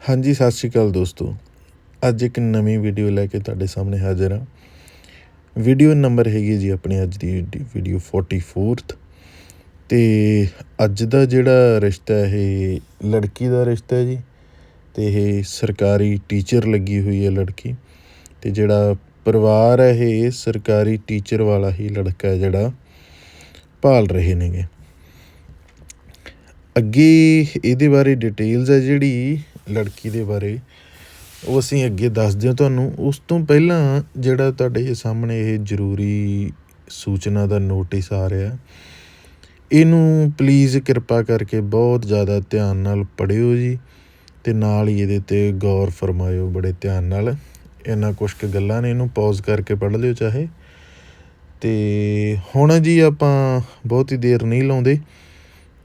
ਹਾਂਜੀ, ਸਤਿ ਸ਼੍ਰੀ ਅਕਾਲ ਦੋਸਤੋ। ਅੱਜ ਇੱਕ ਨਵੀਂ ਵੀਡੀਓ ਲੈ ਕੇ ਤੁਹਾਡੇ ਸਾਹਮਣੇ ਹਾਜ਼ਰ ਹਾਂ। ਵੀਡੀਓ ਨੰਬਰ ਹੈਗੀ ਜੀ ਆਪਣੀ ਅੱਜ ਦੀ ਵੀਡੀਓ 44th ਤੇ ਅੱਜ ਦਾ ਜਿਹੜਾ ਰਿਸ਼ਤਾ ਇਹ ਲੜਕੀ ਦਾ ਰਿਸ਼ਤਾ ਹੈ ਜੀ। ਤੇ ਇਹ ਸਰਕਾਰੀ ਟੀਚਰ ਲੱਗੀ ਹੋਈ ਹੈ ਲੜਕੀ। ਤੇ ਜਿਹੜਾ ਪਰਿਵਾਰ ਹੈ, ਇਹ ਸਰਕਾਰੀ ਟੀਚਰ ਵਾਲਾ ਹੀ ਲੜਕਾ ਹੈ ਜਿਹੜਾ ਭਾਲ ਰਹੇ ਨੇਗੇ। ਅੱਗੇ ਇਹਦੇ ਬਾਰੇ ਡਿਟੇਲਸ ਹੈ ਜਿਹੜੀ ਲੜਕੀ ਦੇ ਬਾਰੇ, ਉਹ ਅਸੀਂ ਅੱਗੇ ਦੱਸਦੇ ਹਾਂ ਤੁਹਾਨੂੰ। ਉਸ ਤੋਂ ਪਹਿਲਾਂ ਜਿਹੜਾ ਤੁਹਾਡੇ ਸਾਹਮਣੇ ਇਹ ਜ਼ਰੂਰੀ ਸੂਚਨਾ ਦਾ ਨੋਟਿਸ ਆ ਰਿਹਾ, ਇਹਨੂੰ ਪਲੀਜ਼ ਕਿਰਪਾ ਕਰਕੇ ਬਹੁਤ ਜ਼ਿਆਦਾ ਧਿਆਨ ਨਾਲ ਪੜ੍ਹਿਓ ਜੀ ਤੇ ਨਾਲ ਹੀ ਇਹਦੇ ਤੇ ਗੌਰ ਫਰਮਾਇਓ ਬੜੇ ਧਿਆਨ ਨਾਲ। ਇਹਨਾਂ ਕੁਝ ਕੁ ਗੱਲਾਂ ਨੇ, ਇਹਨੂੰ ਪੌਜ਼ ਕਰਕੇ ਪੜ੍ਹ ਲਿਓ ਚਾਹੇ। ਤੇ ਹੁਣ ਜੀ ਆਪਾਂ ਬਹੁਤੀ ਦੇਰ ਨਹੀਂ ਲਾਉਂਦੇ।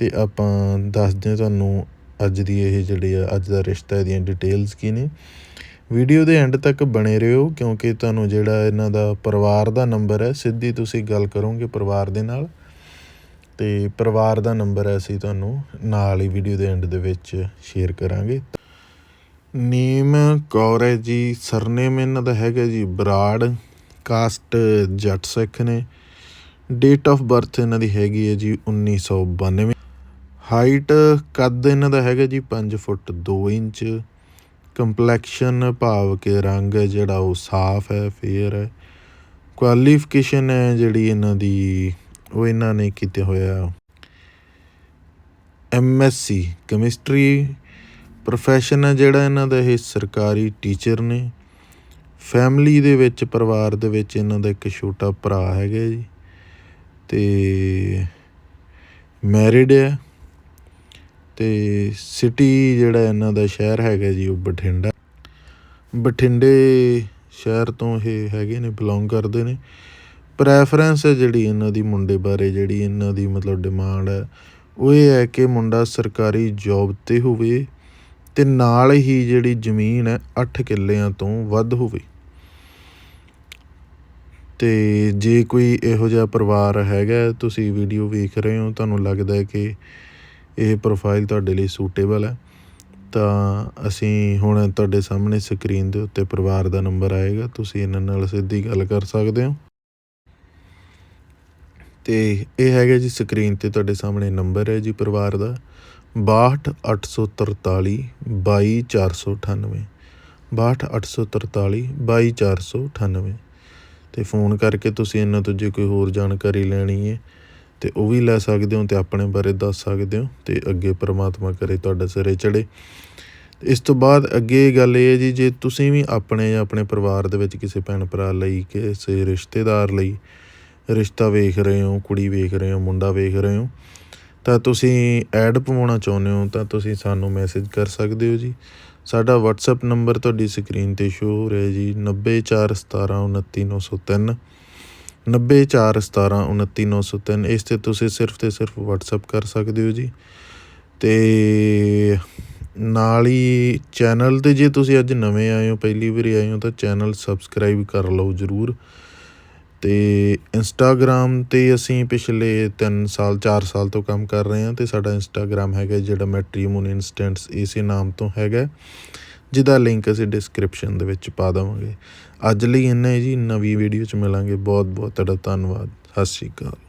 ਤੇ ਆਪਾਂ ਦੱਸਦੇ ਹਾਂ ਤੁਹਾਨੂੰ ਅੱਜ ਦੀ ਇਹ ਜਿਹੜੀ ਆ, ਅੱਜ ਦਾ ਰਿਸ਼ਤਾ, ਇਹਦੀਆਂ ਡਿਟੇਲਸ ਕੀ ਨੇ। ਵੀਡੀਓ ਦੇ ਐਂਡ ਤੱਕ ਬਣੇ ਰਹੋ, ਕਿਉਂਕਿ ਤੁਹਾਨੂੰ ਜਿਹੜਾ ਇਹਨਾਂ ਦਾ ਪਰਿਵਾਰ ਦਾ ਨੰਬਰ ਹੈ, ਸਿੱਧੀ ਤੁਸੀਂ ਗੱਲ ਕਰੋਗੇ ਪਰਿਵਾਰ ਦੇ ਨਾਲ। ਤੇ ਪਰਿਵਾਰ ਦਾ ਨੰਬਰ ਹੈ, ਅਸੀਂ ਤੁਹਾਨੂੰ ਨਾਲ ਹੀ ਵੀਡੀਓ ਦੇ ਐਂਡ ਦੇ ਵਿੱਚ ਸ਼ੇਅਰ ਕਰਾਂਗੇ। ਨੇਮ ਕੌਰ ਹੈ ਜੀ ਸਰਨੇਮ ਇਹਨਾਂ ਦਾ ਹੈਗਾ ਜੀ ਬਰਾੜ ਕਾਸਟ ਜੱਟ ਸਿੱਖ ਨੇ। ਡੇਟ ਆਫ ਬਰਥ ਇਹਨਾਂ ਦੀ ਹੈਗੀ ਹੈ ਜੀ 1992 ਹਾਈਟ ਕੱਦ ਇਹਨਾਂ ਦਾ ਹੈਗਾ ਜੀ ਪੰਜ ਫੁੱਟ ਦੋ ਇੰਚ। ਕੰਪਲੈਕਸ਼ਨ ਭਾਵ ਕਿ ਰੰਗ ਹੈ ਜਿਹੜਾ ਉਹ ਸਾਫ਼ ਹੈ ਫੇਅਰ ਹੈ। ਕੁਆਲੀਫਿਕੇਸ਼ਨ ਹੈ ਜਿਹੜੀ ਇਹਨਾਂ ਦੀ, ਉਹ ਇਹਨਾਂ ਨੇ ਕੀਤੇ ਹੋਇਆ ਐਮਐਸਸੀ ਕੈਮਿਸਟਰੀ ਪ੍ਰੋਫੈਸ਼ਨ ਹੈ ਜਿਹੜਾ ਇਹਨਾਂ ਦਾ, ਇਹ ਸਰਕਾਰੀ ਟੀਚਰ ਨੇ। ਫੈਮਿਲੀ ਦੇ ਵਿੱਚ, ਪਰਿਵਾਰ ਦੇ ਵਿੱਚ ਇਹਨਾਂ ਦਾ ਇੱਕ ਛੋਟਾ ਭਰਾ ਹੈਗਾ ਜੀ। ਤੇ ਮੈਰਿਡ ਹੈ। ਤੇ ਸਿਟੀ ਜਿਹੜਾ ਇਹਨਾਂ ਦਾ ਸ਼ਹਿਰ ਹੈਗਾ ਜੀ, ਉਹ ਬਠਿੰਡਾ। ਬਠਿੰਡੇ ਸ਼ਹਿਰ ਤੋਂ ਇਹ ਹੈਗੇ ਨੇ ਬਿਲੋਂਗ ਕਰਦੇ ਨੇ। ਪ੍ਰੈਫਰੈਂਸ ਹੈ ਜਿਹੜੀ ਇਹਨਾਂ ਦੀ ਮੁੰਡੇ ਬਾਰੇ, ਜਿਹੜੀ ਇਹਨਾਂ ਦੀ ਮਤਲਬ ਡਿਮਾਂਡ ਹੈ। ਉਹ ਇਹ ਹੈ ਕਿ ਮੁੰਡਾ ਸਰਕਾਰੀ ਜੌਬ ਤੇ ਹੋਵੇ ਅਤੇ ਨਾਲ ਹੀ ਜਿਹੜੀ ਜ਼ਮੀਨ ਹੈ, ਅੱਠ ਕਿੱਲਿਆਂ ਤੋਂ ਵੱਧ ਹੋਵੇ। ਅਤੇ ਜੇ ਕੋਈ ਇਹੋ ਜਿਹਾ ਪਰਿਵਾਰ ਹੈਗਾ, ਤੁਸੀਂ ਵੀਡੀਓ ਵੇਖ ਰਹੇ ਹੋ, ਤੁਹਾਨੂੰ ਲੱਗਦਾ ਕਿ ਇਹ ਪ੍ਰੋਫਾਈਲ ਤੁਹਾਡੇ ਲਈ ਸੂਟੇਬਲ ਹੈ। ਤਾਂ ਅਸੀਂ ਹੁਣ ਤੁਹਾਡੇ ਸਾਹਮਣੇ ਸਕਰੀਨ ਦੇ ਉੱਤੇ ਪਰਿਵਾਰ ਦਾ ਨੰਬਰ ਆਏਗਾ। ਤੁਸੀਂ ਇਹਨਾਂ ਨਾਲ ਸਿੱਧੀ ਗੱਲ ਕਰ ਸਕਦੇ ਹੋ। ਤੇ ਇਹ ਹੈਗਾ ਜੀ ਸਕਰੀਨ ਤੇ ਤੁਹਾਡੇ ਸਾਹਮਣੇ ਨੰਬਰ ਹੈ ਜੀ ਪਰਿਵਾਰ ਦਾ। 62843 22498 62843 22498 ਤੇ ਫੋਨ ਕਰਕੇ ਤੁਸੀਂ ਇਹਨਾਂ ਤੋਂ ਜੇ ਕੋਈ ਹੋਰ ਜਾਣਕਾਰੀ ਲੈਣੀ ਹੈ ਅਤੇ ਉਹ ਵੀ ਲੈ ਸਕਦੇ ਹੋ ਅਤੇ ਆਪਣੇ ਬਾਰੇ ਦੱਸ ਸਕਦੇ ਹੋ ਅਤੇ ਅੱਗੇ ਪਰਮਾਤਮਾ ਕਰੇ, ਤੁਹਾਡਾ ਸਿਰੇ ਚੜ੍ਹੇ। ਇਸ ਤੋਂ ਬਾਅਦ ਅੱਗੇ ਗੱਲ ਇਹ ਹੈ ਜੀ, ਜੇ ਤੁਸੀਂ ਵੀ ਆਪਣੇ ਜਾਂ ਆਪਣੇ ਪਰਿਵਾਰ ਦੇ ਵਿੱਚ ਕਿਸੇ ਭੈਣ ਭਰਾ ਲਈ, ਕਿਸੇ ਰਿਸ਼ਤੇਦਾਰ ਲਈ ਰਿਸ਼ਤਾ ਵੇਖ ਰਹੇ ਹੋ, ਕੁੜੀ ਵੇਖ ਰਹੇ ਹੋ, ਮੁੰਡਾ ਵੇਖ ਰਹੇ ਹੋ, ਤਾਂ ਤੁਸੀਂ ਐਡ ਪਵਾਉਣਾ ਚਾਹੁੰਦੇ ਹੋ, ਤਾਂ ਤੁਸੀਂ ਸਾਨੂੰ ਮੈਸੇਜ ਕਰ ਸਕਦੇ ਹੋ ਜੀ। ਸਾਡਾ WhatsApp ਨੰਬਰ ਤੁਹਾਡੀ ਸਕਰੀਨ ਤੇ ਸ਼ੋ ਹੋ ਰਿਹਾ ਜੀ ਨੱਬੇ ਚਾਰ ਸਤਾਰਾਂ ਉਨੱਤੀ ਨੌ ਸੌ ਤਿੰਨ, ਇਸ ਤੇ ਤੁਸੀਂ ਸਿਰਫ ਅਤੇ ਸਿਰਫ ਵਟਸਐਪ ਕਰ ਸਕਦੇ ਹੋ ਜੀ। ਅਤੇ ਨਾਲ ਹੀ ਚੈਨਲ ਤੇ ਜੇ ਤੁਸੀਂ ਅੱਜ ਨਵੇਂ ਆਏ ਹੋ, ਪਹਿਲੀ ਵਾਰੀ ਆਏ ਹੋ, ਤਾਂ ਚੈਨਲ ਸਬਸਕ੍ਰਾਈਬ ਕਰ ਲਓ ਜਰੂਰ। ਅਤੇ ਇੰਸਟਾਗ੍ਰਾਮ ਤੇ ਅਸੀਂ ਪਿਛਲੇ 3 ਸਾਲ 4 ਸਾਲ ਤੋਂ ਕੰਮ ਕਰ ਰਹੇ ਹਾਂ ਅਤੇ ਸਾਡਾ ਇੰਸਟਾਗ੍ਰਾਮ ਹੈਗਾ ਜਿਹੜਾ ਮੈਟਰੀਮੋਨ ਇੰਸਟੈਂਟਸ ਇਸੇ ਨਾਮ ਤੋਂ ਹੈਗਾ। ਜਿਹਦਾ ਲਿੰਕ ਅਸੀਂ ਡਿਸਕ੍ਰਿਪਸ਼ਨ ਦੇ ਵਿੱਚ ਪਾ ਦੇਵਾਂਗੇ। ਅੱਜ ਲਈ ਇੰਨਾ ਹੀ ਜੀ, ਨਵੀਂ ਵੀਡੀਓ 'ਚ ਮਿਲਾਂਗੇ। ਬਹੁਤ ਬਹੁਤ ਤੁਹਾਡਾ ਧੰਨਵਾਦ। ਸਤਿ ਸ਼੍ਰੀ ਅਕਾਲ।